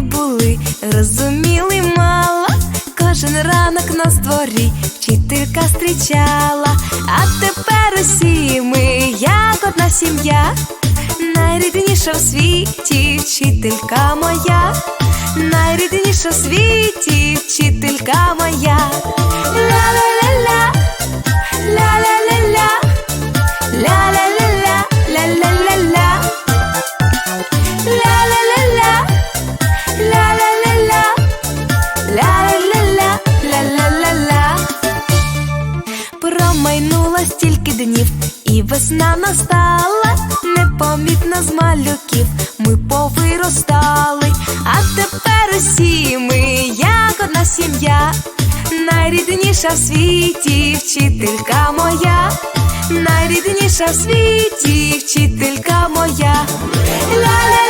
були, розуміли мало, кожен ранок на дворі вчителька зустрічала. А тепер усі ми, як одна сім'я, найрідніша в світі вчителька моя, найрідніша в світі вчителька моя. Днів, і весна настала, непомітно з малюків. Ми повиростали, а тепер усі ми як одна сім'я, найрідніша в світі вчителька моя, найрідніша в світі вчителька моя. Ла-ла-ла-ла,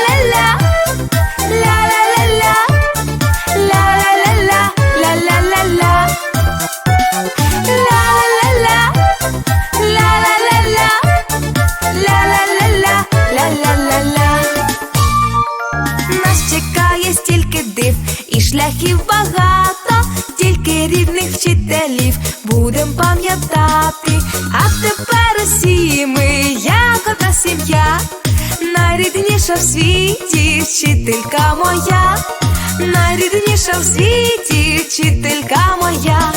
шляхів багато, тільки рідних вчителів будем пам'ятати. А тепер усі ми, як одна сім'я, найрідніша в світі вчителька моя, найрідніша в світі вчителька моя.